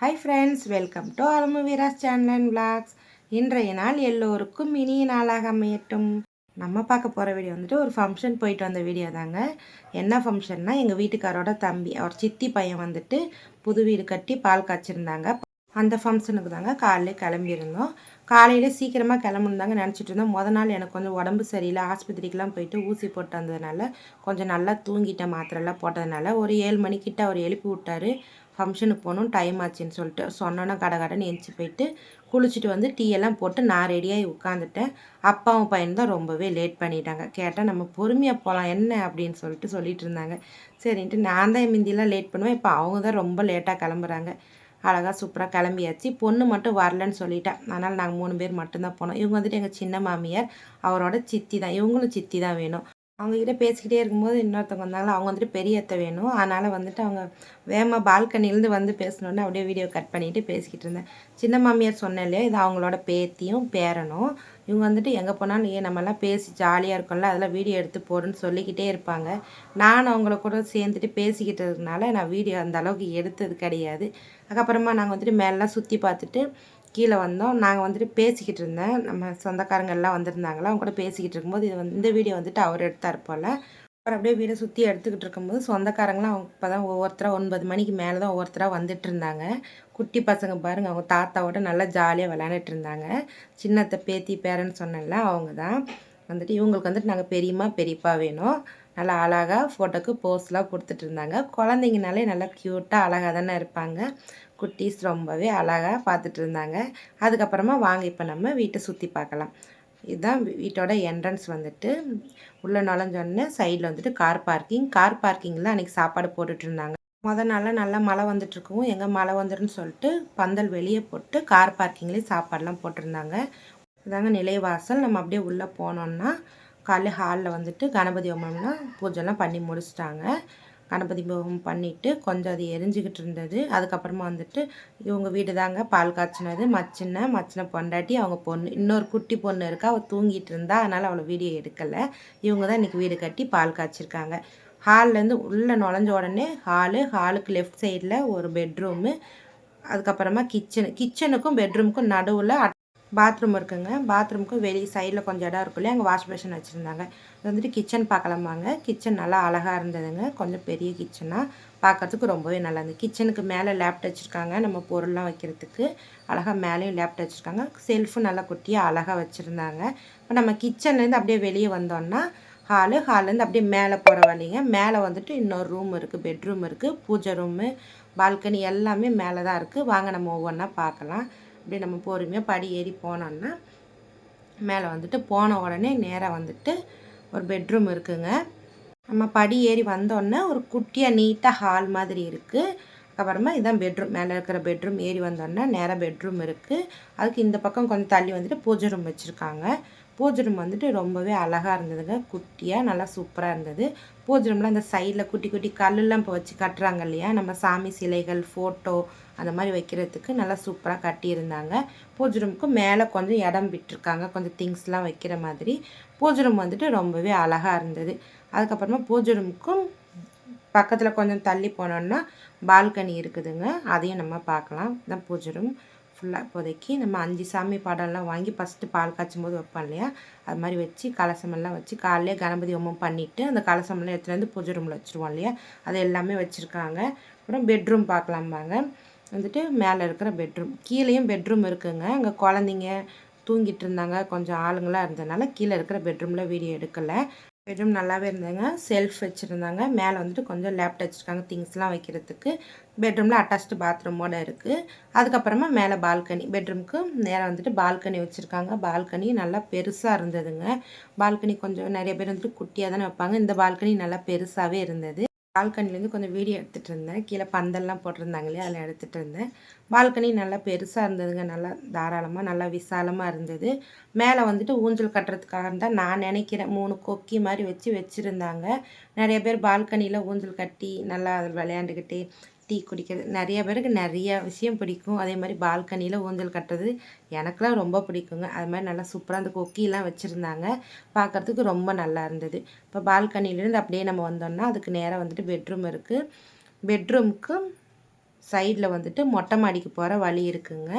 Hi friends welcome to Alamu Veera's channel and vlogs இன்றைய நாள் எல்லோருக்கும் இனிய நாளாக அமையட்டும். நம்ம பார்க்க போகிற வீடியோ வந்துட்டு ஒரு ஃபங்க்ஷன் போயிட்டு வந்த வீடியோ தாங்க. என்ன ஃபங்க்ஷன்னா எங்கள் வீட்டுக்காரோட தம்பி அவர் சித்தி பையன் வந்துட்டு புது வீடு கட்டி பால் காய்ச்சிருந்தாங்க. அந்த ஃபங்க்ஷனுக்கு தாங்க காலையிலே கிளம்பியிருந்தோம். காலையில் சீக்கிரமாக கிளம்புன்னு நினச்சிட்டு இருந்தோம். மொதல் நாள் எனக்கு கொஞ்சம் உடம்பு சரியில்லை ஆஸ்பத்திரிக்கெலாம் போயிட்டு ஊசி போட்டு வந்ததுனால கொஞ்சம் நல்லா தூங்கிட்டேன் மாத்திரெல்லாம் போட்டதுனால ஒரு ஏழு மணிக்கிட்ட அவர் எழுப்பி விட்டார். ஃபங்க்ஷனுக்கு போகணும் டைம் ஆச்சுன்னு சொல்லிட்டு சொன்னோன்னா கடை கடைன்னு எந்திச்சு போயிட்டு குளிச்சுட்டு வந்து டீ எல்லாம் போட்டு நான் ரெடியாகி உட்காந்துட்டேன் அப்பாவும் பையன் தான் ரொம்பவே லேட் பண்ணிட்டாங்க. கேட்டால் நம்ம பொறுமையாக போகலாம் என்ன? அப்படின்னு சொல்லிட்டு சொல்லிட்டு இருந்தாங்க. சரின்ட்டு நான் தான் மிந்திலாம் லேட் பண்ணுவேன். இப்போ அவங்க தான் ரொம்ப லேட்டாக கிளம்புறாங்க. அழகாக சூப்பராக கிளம்பியாச்சு. பொண்ணு மட்டும் வரலன்னு சொல்லிட்டேன். அதனால் நாங்கள் மூணு பேர் மட்டும்தான் போனோம். இவங்க வந்துட்டு எங்கள் சின்ன மாமியார் அவரோட சித்தி தான். இவங்களும் சித்தி தான் வேணும். அவங்கக்கிட்ட பேசிக்கிட்டே இருக்கும்போது இன்னொருத்தவங்க வந்தாங்களா அவங்க வந்துட்டு பெரிய அத்தை வேணும். அதனால் வந்துட்டு அவங்க வேகமாக பால்கனிலேருந்து வந்து பேசினோன்னே அப்படியே வீடியோ கட் பண்ணிவிட்டு பேசிக்கிட்டு இருந்தேன். சின்ன மாமியார் சொன்னேன் இல்லையா இது அவங்களோட பேத்தியும் பேரனும். இவங்க வந்துட்டு எங்கே போனாலும் ஏன் நம்மலாம் பேசி ஜாலியாக இருக்கோம்ல அதெல்லாம் வீடியோ எடுத்து போடுன்னு சொல்லிக்கிட்டே இருப்பாங்க. நான் அவங்கள கூட சேர்ந்துட்டு பேசிக்கிட்டதுனால நான் வீடியோ அந்த அளவுக்கு எடுத்தது கிடையாது. அதுக்கப்புறமா நாங்கள் வந்துட்டு மேலாம் சுற்றி பார்த்துட்டு கீழே வந்தோம். நாங்கள் வந்துட்டு பேசிக்கிட்டு இருந்தேன். நம்ம சொந்தக்காரங்க எல்லாம் வந்திருந்தாங்களா? அவங்க கூட பேசிக்கிட்டு இருக்கும்போது இது வந்து இந்த வீடியோ வந்துட்டு அவர் எடுத்தார் போல். அப்புறம் அப்படியே வீடை சுற்றி எடுத்துக்கிட்டு இருக்கும்போது சொந்தக்காரங்களாம் அவங்க இப்போ தான் ஒவ்வொருத்தராக ஒன்பது மணிக்கு மேலே தான் ஒவ்வொருத்தராக வந்துட்டு இருந்தாங்க. குட்டி பசங்க பாருங்கள் அவங்க தாத்தாவோட நல்லா ஜாலியாக விளையாண்டுட்டு இருந்தாங்க. சின்னத்தை பேத்தி பேரன்னு சொன்னல அவங்க தான் வந்துட்டு இவங்களுக்கு வந்துட்டு நாங்கள் பெரியம்மா பெரியப்பா வேணும். நல்லா அழகாக ஃபோட்டோக்கு போஸ்லாம் கொடுத்துட்டு இருந்தாங்க. குழந்தைங்கனாலே நல்லா க்யூட்டாக அழகாக தானே இருப்பாங்க. குட்டீஸ் ரொம்பவே அழகாக பார்த்துட்டு இருந்தாங்க. அதுக்கப்புறமா வாங்க இப்போ நம்ம வீட்டை சுற்றி பார்க்கலாம். இதுதான் வீட்டோட என்ட்ரன்ஸ் வந்துட்டு. உள்ளே நுழைஞ்சோடனே சைடில் வந்துட்டு கார் பார்க்கிங் கார் பார்க்கிங்கில் அன்றைக்கி சாப்பாடு போட்டுட்டு இருந்தாங்க. மொதல் நாளில் நல்லா மழை வந்துட்டுருக்கவும் எங்கே மழை வந்துடுன்னு சொல்லிட்டு பந்தல் வெளியே போட்டு கார் பார்க்கிங்லேயே சாப்பாடெலாம் போட்டிருந்தாங்க. இதாங்க நிலைவாசல். நம்ம அப்படியே உள்ளே போனோன்னா காலையில் ஹாலில் வந்துட்டு கணபதி ஹோமம்னா பூஜைலாம் பண்ணி முடிச்சிட்டாங்க. கணபதி ஹோமம் பண்ணிவிட்டு கொஞ்சம் அது எரிஞ்சிக்கிட்டு இருந்தது. அதுக்கப்புறமா வந்துட்டு இவங்க வீடு தாங்க பால் காய்ச்சினது. மச்சின மச்சின பொண்டாட்டி அவங்க பொண்ணு இன்னொரு குட்டி பொண்ணு இருக்கா அவள் தூங்கிட்டு இருந்தா அதனால் அவளை வீடியோ எடுக்கலை. இவங்க தான் இன்றைக்கி வீடு கட்டி பால் காய்ச்சிருக்காங்க. ஹால்லேருந்து உள்ளே நுழைஞ்ச உடனே ஹாலு ஹாலுக்கு லெஃப்ட் சைடில் ஒரு பெட்ரூமு அதுக்கப்புறமா கிச்சனு கிச்சனுக்கும் பெட்ரூமுக்கும் நடுவில் பாத்ரூம் இருக்குங்க. பாத்ரூமுக்கு வெளியே சைடில் கொஞ்சம் இடம் இருக்கும் இல்லையா? அங்கே வாஷ் பேஷன் வச்சுருந்தாங்க. இது வந்துட்டு கிச்சன் பார்க்கலாமாங்க. கிச்சன் நல்லா அழகாக இருந்ததுங்க. கொஞ்சம் பெரிய கிச்சனாக பார்க்குறதுக்கு ரொம்பவே நல்லா இருந்தது. கிச்சனுக்கு மேலே லேப்ட் வச்சுருக்காங்க. நம்ம பொருள்லாம் வைக்கிறதுக்கு அழகாக மேலேயும் லேப்ட் வச்சுருக்காங்க. செல்ஃபும் நல்லா குட்டியாக அழகாக வச்சுருந்தாங்க. இப்போ நம்ம கிச்சன்லேருந்து அப்படியே வெளியே வந்தோன்னா ஹாலு ஹால்லேருந்து அப்படியே மேலே போகிற வழிங்க. மேலே வந்துட்டு இன்னொரு ரூம் இருக்குது பெட்ரூம் இருக்குது பூஜை ரூமு பால்கனி எல்லாமே மேலே தான் இருக்குது வாங்க நம்ம ஒவ்வொன்றா பார்க்கலாம். இப்படி நம்ம பொறுமையாக படி ஏறி போனோன்னா மேலே வந்துட்டு போன உடனே நேராக வந்துட்டு ஒரு பெட்ரூம் இருக்குங்க. நம்ம படி ஏறி வந்தோடனே ஒரு குட்டியாக நீட்டாக ஹால் மாதிரி இருக்குது அப்புறமா இதுதான் பெட்ரூம் மேலே இருக்கிற பெட்ரூம் ஏறி வந்தோடனே நேராக பெட்ரூம் இருக்குது அதுக்கு இந்த பக்கம் கொஞ்சம் தள்ளி வந்துட்டு பூஜை ரூம் வச்சுருக்காங்க. பூஜை ரூம் வந்துட்டு ரொம்பவே அழகாக இருந்ததுங்க. குட்டியாக நல்லா சூப்பராக இருந்தது. பூஜை ரூமில் அந்த சைடில் குட்டி குட்டி கல்லெல்லாம் இப்போ வச்சு கட்டுறாங்க இல்லையா? நம்ம சாமி சிலைகள் ஃபோட்டோ அந்த மாதிரி வைக்கிறதுக்கு நல்லா சூப்பராக கட்டியிருந்தாங்க. பூஜை ரூமுக்கு மேலே கொஞ்சம் இடம் விட்டுருக்காங்க. கொஞ்சம் திங்ஸ்லாம் வைக்கிற மாதிரி. பூஜை ரூம் வந்துட்டு ரொம்பவே அழகாக இருந்தது. அதுக்கப்புறமா பூஜை ரூமுக்கும் பக்கத்தில் கொஞ்சம் தள்ளி போனோன்னா பால்கனி இருக்குதுங்க. அதையும் நம்ம பார்க்கலாம். தான் பூஜை ரூம் ஃபுல்லாக இப்போதைக்கு நம்ம அஞ்சு சாமி படம்லாம் வாங்கி ஃபஸ்ட்டு பால் காய்ச்சும் போது வைப்போம் இல்லையா? அது மாதிரி வச்சு கலசமெல்லாம் வச்சு காலையிலே கணபதி ஹோமம் பண்ணிவிட்டு அந்த கலசமெல்லாம் எடுத்துகிட்டு வந்து பூஜை ரூமில் வச்சுருவோம் இல்லையா? அது எல்லாமே வச்சுருக்காங்க. அப்புறம் பெட்ரூம் பார்க்கலாம்பாங்க வந்துட்டு மேலே இருக்கிற பெட்ரூம் கீழேயும் பெட்ரூம் இருக்குங்க. அங்கே குழந்தைங்க தூங்கிட்டு இருந்தாங்க. கொஞ்சம் ஆளுங்களாக இருந்ததுனால கீழே இருக்கிற பெட்ரூமில் வீடியோ எடுக்கலை. பெட்ரூம் நல்லாவே இருந்தாங்க செல்ஃப் வச்சுருந்தாங்க. மேலே வந்துட்டு கொஞ்சம் லேப்ட் வச்சுருக்காங்க திங்ஸ்லாம் வைக்கிறதுக்கு. பெட்ரூமில் அட்டாச்டு பாத்ரூமோடு இருக்குது அதுக்கப்புறமா மேலே பால்கனி பெட்ரூமுக்கு நேராக வந்துட்டு பால்கனி வச்சுருக்காங்க. பால்கனி நல்லா பெருசாக இருந்ததுங்க. பால்கனி கொஞ்சம் நிறைய பேர் வந்துட்டு குட்டியாக தானே வைப்பாங்க. இந்த பால்கனி நல்லா பெருசாகவே இருந்தது. பால்கனிலேருந்து கொஞ்சம் வீடியோ எடுத்துகிட்டு இருந்தேன். கீழே பந்தல்லாம் போட்டிருந்தாங்க இல்லையா? அதில் எடுத்துகிட்டு இருந்தேன். பால்கனி நல்லா பெருசாக இருந்ததுங்க. நல்லா தாராளமாக நல்லா விசாலமாக இருந்தது. மேலே வந்துட்டு ஊஞ்சல் கட்டுறதுக்காக தான் நான் நினைக்கிறேன் மூணு கொக்கி மாதிரி வச்சு வச்சுருந்தாங்க. நிறைய பேர் பால்கனியில் ஊஞ்சல் கட்டி நல்லா அதில் விளையாண்டுக்கிட்டு டீ குடிக்கிறது. நிறைய பேருக்கு நிறைய விஷயம் பிடிக்கும். அதே மாதிரி பால்கனியில் ஊஞ்சல் கட்டுறது எனக்குலாம் ரொம்ப பிடிக்குங்க. அது மாதிரி நல்லா சூப்பராக அந்த கொக்கிலாம் வச்சுருந்தாங்க. பார்க்குறதுக்கு ரொம்ப நல்லா இருந்தது. இப்போ பால்கனிலேருந்து அப்படியே நம்ம வந்தோம்னா அதுக்கு நேராக வந்துட்டு பெட்ரூம் இருக்குது பெட்ரூமுக்கு சைடில் வந்துட்டு மொட்டை மாடிக்கு போகிற வழி இருக்குங்க.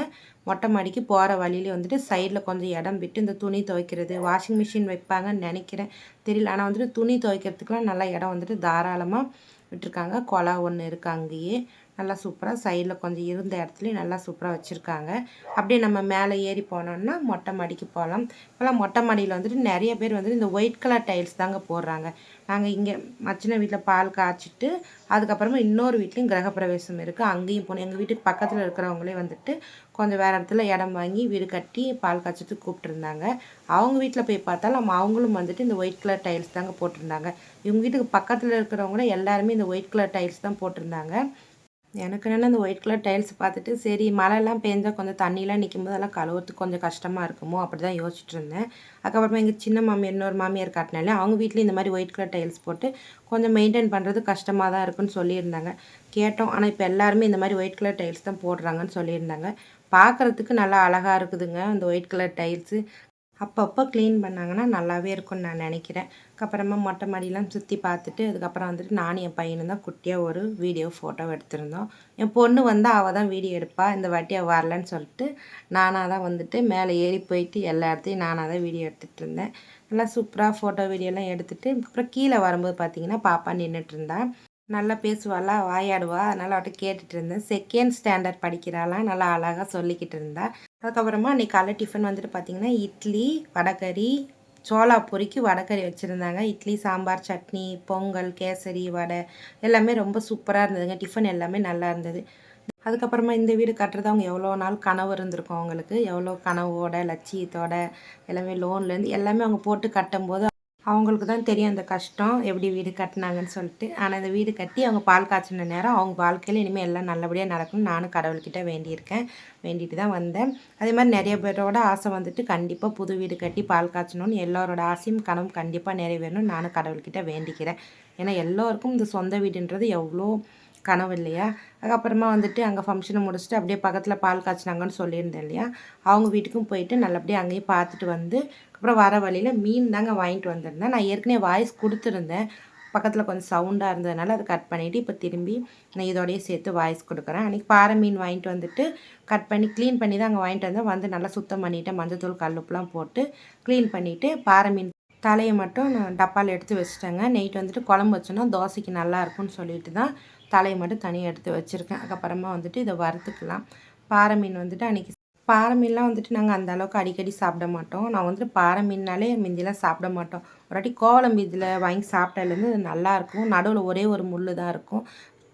மொட்டை மாடிக்கு போகிற வழியிலே வந்துட்டு சைடில் கொஞ்சம் இடம் விட்டு இந்த துணி துவைக்கிறது வாஷிங் மிஷின் வைப்பாங்கன்னு நினைக்கிறேன். தெரியல. ஆனால் வந்துட்டு துணி துவைக்கிறதுக்குலாம் நல்லா இடம் வந்துட்டு தாராளமாக விட்டுருக்காங்க. குழா ஒன்று இருக்குது அங்கேயே. நல்லா சூப்பராக சைடில் கொஞ்சம் இருந்த இடத்துலையும் நல்லா சூப்பராக வச்சுருக்காங்க. அப்படியே நம்ம மேலே ஏறி போனோம்னா மொட்டை மாடிக்கு போகலாம். இப்போலாம் மொட்டை மாடியில் வந்துட்டு நிறைய பேர் வந்துட்டு இந்த ஒயிட் கலர் டைல்ஸ் தாங்க போடுறாங்க. நாங்கள் இங்கே மச்சின வீட்டில் பால் காய்ச்சிட்டு அதுக்கப்புறமா இன்னொரு வீட்லேயும் கிரகப்பிரவேசம் இருக்குது அங்கேயும் போனோம் எங்கள் வீட்டுக்கு பக்கத்தில் இருக்கிறவங்களே வந்துட்டு கொஞ்சம் வேறு இடத்துல இடம் வாங்கி வீடு கட்டி பால் காய்ச்சிட்டு கூப்பிட்டுருந்தாங்க. அவங்க வீட்டில் போய் பார்த்தாலும் அவங்களும் வந்துட்டு இந்த ஒயிட் கலர் டைல்ஸ் தாங்க போட்டிருந்தாங்க. இவங்க வீட்டுக்கு பக்கத்தில் இருக்கிறவங்களும் எல்லாருமே இந்த ஒயிட் கலர் டைல்ஸ் தான் போட்டிருந்தாங்க. எனக்கு என்னென்னா அந்த ஒயிட் கலர் டைல்ஸ் பார்த்துட்டு சரி மழைலாம் பெஞ்சால் கொஞ்சம் தண்ணியெலாம் நிற்கும் போது அதெல்லாம் கழுவுறதுக்கு கொஞ்சம் கஷ்டமாக இருக்குமோ? அப்படி தான் யோசிச்சுட்டு இருந்தேன். அதுக்கப்புறமா எங்கள் சின்ன மாமியார் இன்னொரு மாமியார் காட்டினாலே அவங்க வீட்டில் இந்த மாதிரி ஒயிட் கலர் டைல்ஸ் போட்டு கொஞ்சம் மெயின்டைன் பண்ணுறது கஷ்டமாக தான் இருக்குன்னு சொல்லியிருந்தாங்க. கேட்டோம். ஆனால் இப்போ எல்லாருமே இந்த மாதிரி ஒயிட் கலர் டைல்ஸ் தான் போடுறாங்கன்னு சொல்லியிருந்தாங்க. பார்க்குறதுக்கு நல்லா அழகாக இருக்குதுங்க அந்த ஒயிட் கலர் டைல்ஸு அப்பப்போ க்ளீன் பண்ணாங்கன்னா நல்லாவே இருக்கும்னு நான் நினைக்கிறேன். அதுக்கப்புறமா மொட்டை மாடியெலாம் சுற்றி பார்த்துட்டு அதுக்கப்புறம் வந்துட்டு நானும் என் பையனும் தான் குட்டியாக ஒரு வீடியோ ஃபோட்டோ எடுத்திருந்தோம். என் பொண்ணு வந்து அவள் தான் வீடியோ எடுப்பாள் இந்த வாட்டி அவள் வரலன்னு சொல்லிட்டு நானாக தான் வந்துட்டு மேலே ஏறி போயிட்டு எல்லா இடத்தையும் நானாக தான் வீடியோ எடுத்துகிட்டு இருந்தேன். நல்லா சூப்பராக ஃபோட்டோ வீடியோலாம் எடுத்துகிட்டு அப்புறம் கீழே வரும்போது பார்த்தீங்கன்னா பாப்பா நின்றுட்டு இருந்தா. நல்லா பேசுவாளா வாயாடுவா அதனால் அவட்ட கேட்டுட்டு இருந்தேன் செகண்ட் ஸ்டாண்டர்ட் படிக்கிறாளாம் நல்லா அழகாக சொல்லிக்கிட்டு இருந்தா. அதுக்கப்புறமா அன்றைக்கி காலை டிஃபன் வந்துட்டு பார்த்திங்கன்னா இட்லி வடைக்கறி சோளா பொரிக்கு வடைக்கறி வச்சுருந்தாங்க. இட்லி சாம்பார் சட்னி பொங்கல் கேசரி வடை எல்லாமே ரொம்ப சூப்பராக இருந்ததுங்க. டிஃபன் எல்லாமே நல்லா இருந்தது. அதுக்கப்புறமா இந்த வீடு கட்டுறது அவங்க எவ்வளோ நாள் கனவு இருந்திருக்கும் அவங்களுக்கு? எவ்வளோ கனவோட லட்சியத்தோட எல்லாமே லோன்லேருந்து எல்லாமே அவங்க போட்டு கட்டும்போது அவங்களுக்கு தான் தெரியும் அந்த கஷ்டம் எப்படி வீடு கட்டினாங்கன்னு சொல்லிட்டு. ஆனால் அந்த வீடு கட்டி அவங்க பால் காய்ச்சின நேரம் அவங்க வாழ்க்கையில் இனிமேல் எல்லாம் நல்லபடியாக நடக்கணும்னு நானும் கடவுள்கிட்ட வேண்டியிருக்கேன். வேண்டிட்டு தான் வந்தேன். அதே மாதிரி நிறைய பேரோட ஆசை வந்துட்டு கண்டிப்பாக புது வீடு கட்டி பால் காய்ச்சணும்னு எல்லோரோட ஆசையும் கனவும் கண்டிப்பாக நிறைவேறணும்னு நானும் கடவுள்கிட்ட வேண்டிக்கிறேன். ஏன்னா எல்லோருக்கும் இந்த சொந்த வீடுன்றது எவ்வளோ கனவு இல்லையா? அதுக்கப்புறமா வந்துட்டு அங்கே ஃபங்க்ஷனை முடிச்சுட்டு அப்படியே பக்கத்தில் பால் காய்ச்சினாங்கன்னு சொல்லியிருந்தேன் இல்லையா? அவங்க வீட்டுக்கும் போயிட்டு நல்லபடியாக அங்கேயும் பார்த்துட்டு வந்து அப்புறம் வர வழியில் மீன் தாங்க வாங்கிட்டு வந்திருந்தேன். நான் ஏற்கனவே வாய்ஸ் கொடுத்துருந்தேன். பக்கத்தில் கொஞ்சம் சவுண்டாக இருந்ததுனால அதை கட் பண்ணிவிட்டு இப்போ திரும்பி நான் இதோடய சேர்த்து வாய்ஸ் கொடுக்குறேன். அன்றைக்கி பாறை மீன் வாங்கிட்டு வந்துட்டு கட் பண்ணி க்ளீன் பண்ணி தான் அங்கே வாங்கிட்டு வந்தேன். வந்து நல்லா சுத்தம் பண்ணிவிட்டேன் மஞ்சத்தூள் கல்லுப்புலாம் போட்டு க்ளீன் பண்ணிவிட்டு பாறை மீன் தலையை மட்டும் நான் டப்பாவில் எடுத்து வச்சுட்டேங்க. நைட் வந்துட்டு குழம்பு வச்சோன்னா தோசைக்கு நல்லா இருக்கும்னு சொல்லிட்டு தான் தலையை மட்டும் தனியாக எடுத்து வச்சுருக்கேன். அதுக்கப்புறமா வந்துட்டு இதை வறுத்துக்கலாம். பாறை மீன் வந்துட்டு அன்றைக்கி பாறை மீன்லாம் வந்துட்டு நாங்கள் அந்த அளவுக்கு அடிக்கடி சாப்பிட மாட்டோம். நான் வந்துட்டு பாறை மீன்னாலே மிந்திலாம் சாப்பிட மாட்டோம். ஒரு வாட்டி கோவலம் இதில் வாங்கி சாப்பிட்டதுலேருந்து நல்லாயிருக்கும் நடுவில் ஒரே ஒரு முள் தான் இருக்கும்.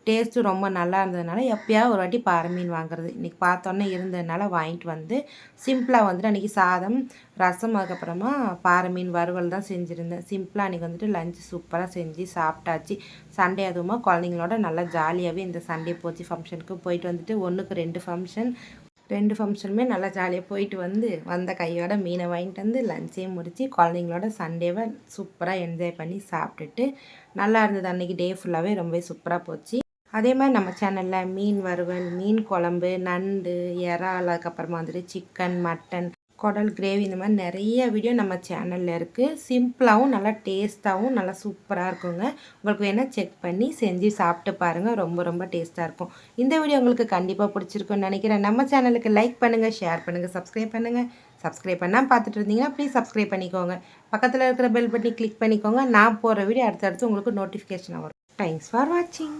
டேஸ்ட்டு ரொம்ப நல்லா இருந்ததுனால எப்போயாவது ஒரு வாட்டி பாறை மீன் வாங்குறது. இன்றைக்கி பார்த்தோன்னே இருந்ததுனால வாங்கிட்டு வந்து சிம்பிளாக வந்துட்டு அன்றைக்கி சாதம் ரசம் அதுக்கப்புறமா பாறை மீன் வறுவல் தான் செஞ்சுருந்தேன். சிம்பிளாக அன்றைக்கி வந்துட்டு லஞ்சு சூப்பராக செஞ்சு சாப்பிட்டாச்சு. சண்டே அதுவுமா குழந்தைங்களோட நல்லா ஜாலியாகவே இந்த சண்டே போச்சு ஃபங்க்ஷனுக்கு போயிட்டு வந்துட்டு ஒன்றுக்கு ரெண்டு ஃபங்க்ஷன் ரெண்டு ஃபங்க்ஷனுமே நல்லா ஜாலியாக போயிட்டு வந்து வந்த கையோட மீனை வாங்கிட்டு வந்து லஞ்சையும் முடித்து குழந்தைங்களோட சண்டேவை சூப்பராக என்ஜாய் பண்ணி சாப்பிட்டுட்டு நல்லா இருந்தது அன்றைக்கி டே ஃபுல்லாகவே ரொம்பவே சூப்பராக போச்சு. அதே மாதிரி நம்ம சேனலில் மீன் வறுவல் மீன் குழம்பு நண்டு இறால் அதுக்கப்புறமா வந்துட்டு சிக்கன் மட்டன் குடல் கிரேவி இந்த மாதிரி நிறைய வீடியோ நம்ம சேனலில் இருக்குது சிம்பிளாகவும் நல்லா டேஸ்ட்டாகவும் நல்லா சூப்பராக இருக்குங்க. உங்களுக்கு வேணால் செக் பண்ணி செஞ்சு சாப்பிட்டு பாருங்கள் ரொம்ப ரொம்ப டேஸ்ட்டாக இருக்கும். இந்த வீடியோ உங்களுக்கு கண்டிப்பாக பிடிச்சிருக்குன்னு நினைக்கிறேன். நம்ம சேனலுக்கு லைக் பண்ணுங்கள் ஷேர் பண்ணுங்கள் சப்ஸ்கிரைப் பண்ணுங்கள் சப்ஸ்கிரைப் பண்ணால் பார்த்துட்டு இருந்தீங்கன்னா ப்ளீஸ் சப்ஸ்கிரைப் பண்ணிக்கோங்க. பக்கத்தில் இருக்கிற பெல் பட்டனி கிளிக் பண்ணிக்கோங்க. நான் போகிற வீடியோ அடுத்தடுத்து உங்களுக்கு நோட்டிஃபிகேஷன் வரும். தேங்க்ஸ் ஃபார் வாட்சிங்